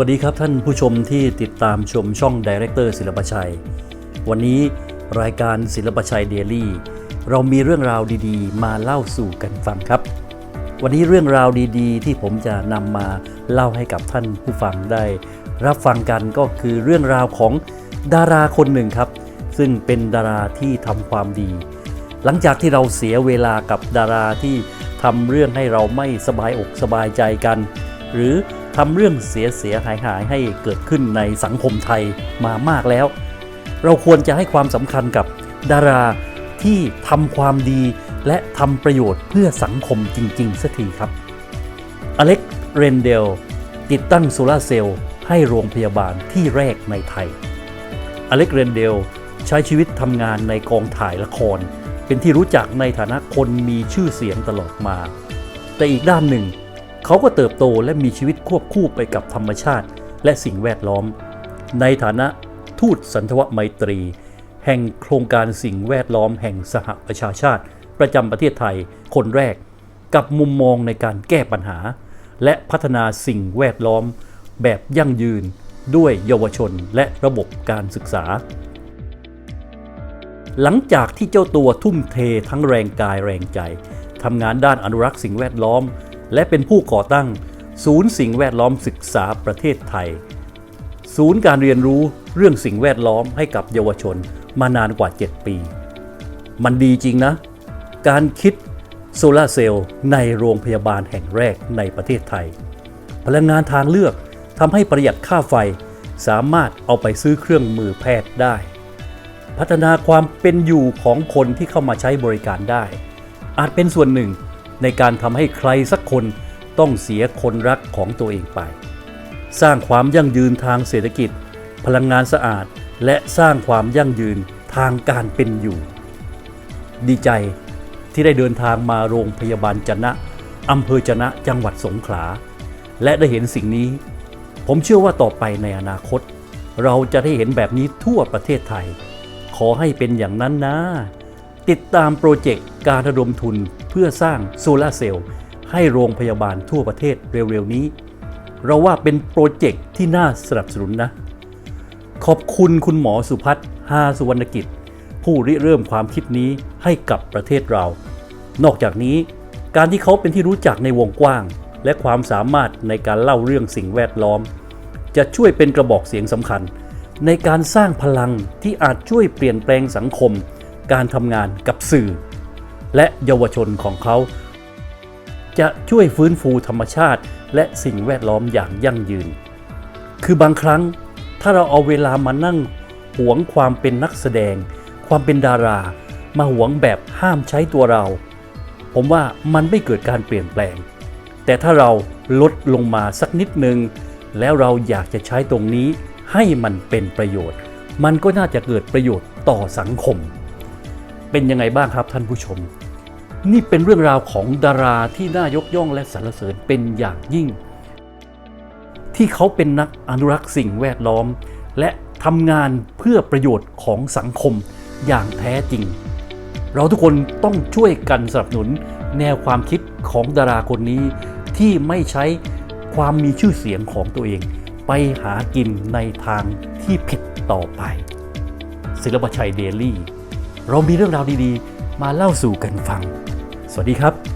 วัสดีครับท่านผู้ชมที่ติดตามชมช่องดีเรคเตอร์ศิลปชัย วันนี้รายการศิลปชัยเดลี่เรามีเรื่องราวดีๆ มาเล่าสู่กันฟังครับ วันนี้เรื่องราวดีๆ ที่ผมจะนำมาเล่าให้กับท่านผู้ฟังได้ รับฟังกันก็คือเรื่องราวของดาราคนหนึ่งครับ ซึ่งเป็นดาราที่ทำความดี หลังจากที่เราเสียเวลากับดาราที่ทำเรื่องให้เราไม่สบายอกสบายใจกัน หรือ ทำเรื่องเสียเสียหายหายให้เกิดขึ้นในสังคมไทยมามากแล้ว เราควรจะให้ความสำคัญกับดาราที่ทำความดีและทำประโยชน์เพื่อสังคมจริงๆสักทีครับ อเล็กเรนเดล ติดตั้งโซลาร์เซลล์ให้โรงพยาบาลที่แรกในไทย อเล็กเรนเดลใช้ชีวิตทำงานในกองถ่ายละคร เป็นที่รู้จักในฐานะคนมีชื่อเสียงตลอดมา แต่อีกด้านหนึ่ง เขาก็เติบโตและมีชีวิตควบคู่ไปกับธรรมชาติ และสิ่งแวดล้อม ในฐานะทูตสันทวไมตรี แห่งโครงการสิ่งแวดล้อมแห่งสหประชาชาติ ประจำประเทศไทยคนแรก กับมุมมองในการแก้ปัญหา และพัฒนาสิ่งแวดล้อม แบบยั่งยืน ด้วยเยาวชนและระบบการศึกษาหลังจากที่เจ้าตัวทุ่มเททั้งแรงกายแรงใจทำงานด้านอนุรักษ์สิ่งแวดล้อม และเป็นผู้ก่อตั้ง ศูนย์สิ่งแวดล้อมศึกษาประเทศไทย ศูนย์การเรียนรู้เรื่องสิ่งแวดล้อมให้กับเยาวชนมานานกว่า 7 ปี มันดีจริงนะ การคิดโซลาร์เซลล์ในโรงพยาบาลแห่งแรกในประเทศไทย พลังงานทางเลือกทำให้ประหยัดค่าไฟสามารถเอาไปซื้อเครื่องมือแพทย์ได้ พัฒนาความเป็นอยู่ของคนที่เข้ามาใช้บริการได้ อาจเป็นส่วนหนึ่ง ในการทำให้ใครสักคนต้องเสียคนรักของตัวเองไป สร้างความยั่งยืนทางเศรษฐกิจ พลังงานสะอาด และสร้างความยั่งยืนทางการเป็นอยู่ ดีใจที่ได้เดินทางมาโรงพยาบาลจนะอำเภอจนะจังหวัดสงขลา และได้เห็นสิ่งนี้ ผมเชื่อว่าต่อไปในอนาคต เราจะได้เห็นแบบนี้ทั่วประเทศไทย ขอให้เป็นอย่างนั้นนะ ติดตามโปรเจกต์การระดมทุนเพื่อสร้างโซลาร์เซลล์ให้โรงพยาบาลทั่วประเทศเร็วๆนี้ เราว่าเป็นโปรเจกต์ที่น่าสนับสนุนนะ ขอบคุณคุณหมอสุพัฒน์ฮาสุวรรณกิจ ผู้ริเริ่มความคิดนี้ให้กับประเทศเรา นอกจากนี้การที่เขาเป็นที่รู้จักในวงกว้าง และความสามารถในการเล่าเรื่องสิ่งแวดล้อม จะช่วยเป็นกระบอกเสียงสำคัญ ในการสร้างพลังที่อาจช่วยเปลี่ยนแปลงสังคม การทำงานกับสื่อ และเยาวชนของเขา จะช่วยฟื้นฟูธรรมชาติ และสิ่งแวดล้อมอย่างยั่งยืน คือบางครั้งถ้าเราเอาเวลามานั่งหวงความเป็นนักแสดง ความเป็นดารา มาหวงแบบห้ามใช้ตัวเรา ผมว่ามันไม่เกิดการเปลี่ยนแปลง แต่ถ้าเราลดลงมาสักนิดนึง แล้วเราอยากจะใช้ตรงนี้ให้มันเป็นประโยชน์ มันก็น่าจะเกิดประโยชน์ต่อสังคม เป็นยังไงบ้างครับท่านผู้ชม นี่เป็นเรื่องราวของดาราที่น่ายกย่องและสรรเสริญเป็นอย่างยิ่ง ที่เขาเป็นนักอนุรักษ์สิ่งแวดล้อม และทำงานเพื่อประโยชน์ของสังคมอย่างแท้จริง เราทุกคนต้องช่วยกันสนับสนุนแนวความคิดของดาราคนนี้ ที่ไม่ใช้ความมีชื่อเสียงของตัวเอง ไปหากินในทางที่ผิดต่อไป ศิลปชัยเดลี่ เรามีเรื่องราวดีๆ มาเล่าสู่กันฟัง สวัสดีครับ